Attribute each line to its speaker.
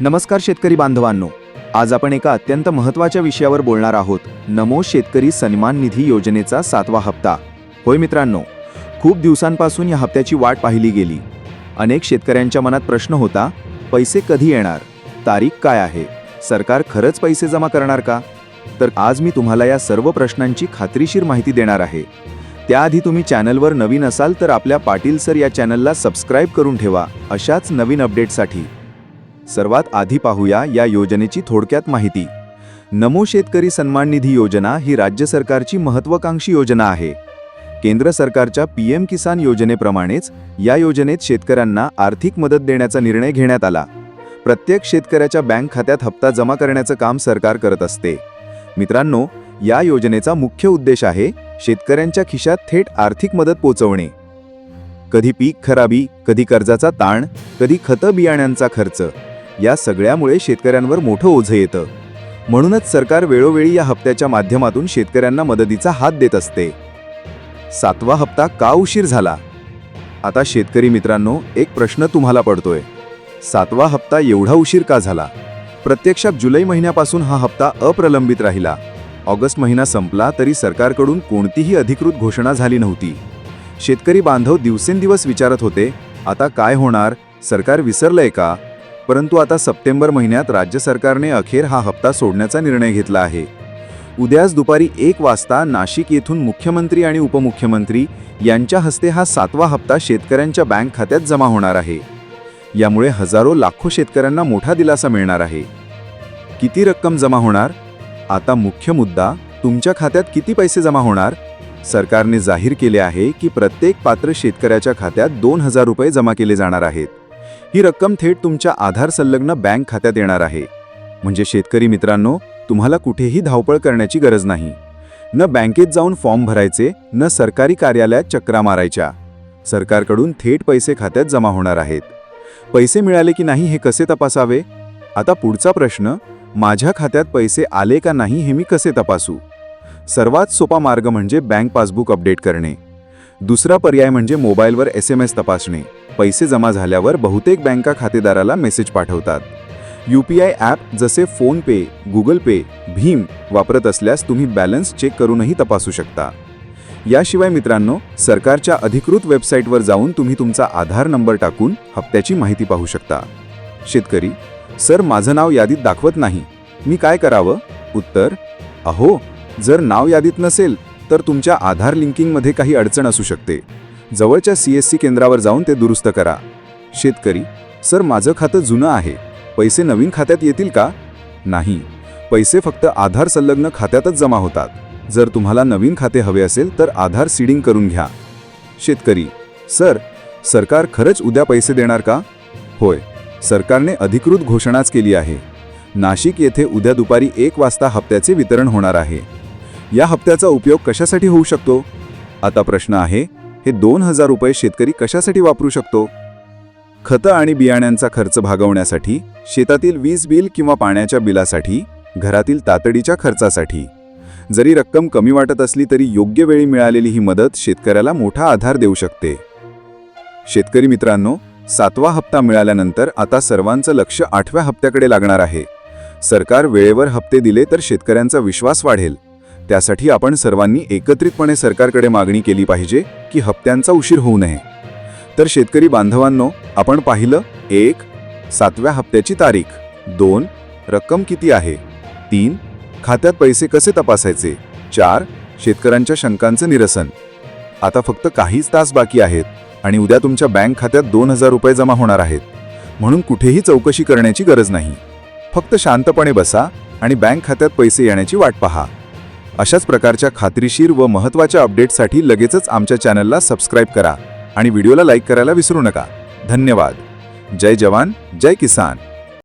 Speaker 1: नमस्कार शेतकरी बांधवांनो. आज आपण एका अत्यंत महत्त्वाच्या विषयावर बोलणार आहोत. नमो शेतकरी सन्मान निधी योजनेचा सातवा हप्ता. होय मित्रांनो खूप दिवसांपासून या हप्त्याची वाट पाहिली गेली. अनेक शेतकऱ्यांच्या मनात प्रश्न होता पैसे कधी येणार? तारीख काय आहे? सरकार खरंच पैसे जमा करणार का? तर आज मी तुम्हाला या सर्व प्रश्नांची खात्रीशीर माहिती देणार आहे. त्याआधी तुम्ही चॅनलवर नवीन असाल तर आपल्या पाटील सर या चॅनलला सबस्क्राईब करून ठेवा. अशाच नवीन अपडेटसाठी. सर्वात आधी पाहूया या योजनेची थोडक्यात माहिती. नमो शेतकरी सन्मान निधी योजना ही राज्य सरकारची महत्त्वाकांक्षी योजना आहे. केंद्र सरकारच्या पी एम किसान योजनेप्रमाणेच या योजनेत शेतकऱ्यांना आर्थिक मदत देण्याचा निर्णय घेण्यात आला. प्रत्येक शेतकऱ्याच्या बँक खात्यात हप्ता जमा करण्याचं काम सरकार करत असते. मित्रांनो या योजनेचा मुख्य उद्देश आहे शेतकऱ्यांच्या खिशात थेट आर्थिक मदत पोचवणे. कधी पीक खराबी कधी कर्जाचा ताण कधी खतं बियाण्यांचा खर्च. या सगळ्यामुळे शेतकऱ्यांवर मोठं ओझं येतं. म्हणूनच सरकार वेळोवेळी या हप्त्याच्या माध्यमातून शेतकऱ्यांना मदतीचा हात देत असते. सातवा हप्ता का उशीर झाला? आता शेतकरी मित्रांनो एक प्रश्न तुम्हाला पडतोय. सातवा हप्ता एवढा उशीर का झाला? प्रत्यक्षात जुलै महिन्यापासून हा हप्ता अप्रलंबित राहिला. ऑगस्ट महिना संपला तरी सरकारकडून कोणतीही अधिकृत घोषणा झाली नव्हती. शेतकरी बांधव दिवसेंदिवस विचारत होते आता काय होणार? सरकार विसरलंय का? परंतु आता सप्टेंबर महिन्यात राज्य सरकारने अखेर हा हप्ता सोडण्याचा निर्णय घेतला आहे. उद्याच दुपारी एक वाजता नाशिक येथून मुख्यमंत्री आणि उपमुख्यमंत्री यांच्या हस्ते हा सातवा हप्ता शेतकऱ्यांच्या बँक खात्यात जमा होणार आहे. यामुळे हजारो लाखो शेतकऱ्यांना मोठा दिलासा मिळणार आहे. किती रक्कम जमा होणार? आता मुख्य मुद्दा तुमच्या खात्यात किती पैसे जमा होणार? सरकारने जाहीर केले आहे की प्रत्येक पात्र शेतकऱ्याच्या खात्यात दोन हजार रुपये जमा केले जाणार आहेत. ही रक्कम थेट तुमच्या आधार संलग्न बँक खात्यात येणार आहे. म्हणजे शेतकरी मित्रांनो तुम्हाला कुठेही धावपळ करण्याची गरज नाही. न बँकेत जाऊन फॉर्म भरायचे न सरकारी कार्यालयात चक्रा मारायच्या. सरकारकडून थेट पैसे खात्यात जमा होणार आहेत. पैसे मिळाले की नाही हे कसे तपासावे? आता पुढचा प्रश्न माझ्या खात्यात पैसे आले का नाही हे मी कसे तपासू? सर्वात सोपा मार्ग म्हणजे बँक पासबुक अपडेट करणे. दुसरा पर्याय म्हणजे मोबाईलवर एस एम एस तपासणे. पैसे जमा झाल्यावर बहुतेक बँका खातेदाराला मेसेज पाठवतात. यू पी आय ॲप जसे फोनपे गुगल पे भीम वापरत असल्यास तुम्ही बॅलन्स चेक करूनही तपासू शकता. याशिवाय मित्रांनो सरकारच्या अधिकृत वेबसाईटवर जाऊन तुम्ही तुमचा आधार नंबर टाकून हप्त्याची माहिती पाहू शकता. शेतकरी सर माझं नाव यादीत दाखवत नाही. मी काय करावं? उत्तर अहो जर नाव यादीत नसेल तर तुमच्या आधार लिंकिंगमध्ये काही अडचण असू शकते. जवळच्या सी एस सी केंद्रावर जाऊन ते दुरुस्त करा. शेतकरी सर माझं खातं जुनं आहे. पैसे नवीन खात्यात येतील का? नाही. पैसे फक्त आधार संलग्न खात्यातच जमा होतात. जर तुम्हाला नवीन खाते हवे असेल तर आधार सीडिंग करून घ्या. शेतकरी सर सरकार खरंच उद्या पैसे देणार का? होय. सरकारने अधिकृत घोषणाच केली आहे. नाशिक येथे उद्या दुपारी एक वाजता हप्त्याचे वितरण होणार आहे. या हप्त्याचा उपयोग कशासाठी होऊ शकतो? आता प्रश्न आहे हे दोन हजार रुपये शेतकरी कशासाठी वापरू शकतो? खतं आणि बियाण्यांचा खर्च भागवण्यासाठी शेतातील वीज बिल किंवा पाण्याच्या बिलासाठी घरातील तातडीच्या खर्चासाठी. जरी रक्कम कमी वाटत असली तरी योग्य वेळी मिळालेली ही मदत शेतकऱ्याला मोठा आधार देऊ शकते. शेतकरी मित्रांनो सातवा हप्ता मिळाल्यानंतर आता सर्वांचं लक्ष आठव्या हप्त्याकडे लागणार आहे. सरकार वेळेवर हप्ते दिले तर शेतकऱ्यांचा विश्वास वाढेल. त्यासाठी आपण सर्वांनी एकत्रितपणे सरकारकडे मागणी केली पाहिजे की हप्त्यांचा उशीर होऊ नये. तर शेतकरी बांधवांनो आपण पाहिलं एक सातव्या हप्त्याची तारीख. दोन रक्कम किती आहे? तीन खात्यात पैसे कसे तपासायचे? चार शेतकऱ्यांच्या शंकांचं निरसन. आता फक्त काहीच तास बाकी आहेत आणि उद्या तुमच्या बँक खात्यात दोन हजार रुपये जमा होणार आहेत. म्हणून कुठेही चौकशी करण्याची गरज नाही. फक्त शांतपणे बसा आणि बँक खात्यात पैसे येण्याची वाट पहा. अशाच प्रकारच्या खात्रीशीर व महत्त्वाच्या अपडेटसाठी लगेचच आमच्या चॅनलला सबस्क्राईब करा आणि व्हिडिओला लाईक करायला विसरू नका. धन्यवाद. जय जवान जय किसान.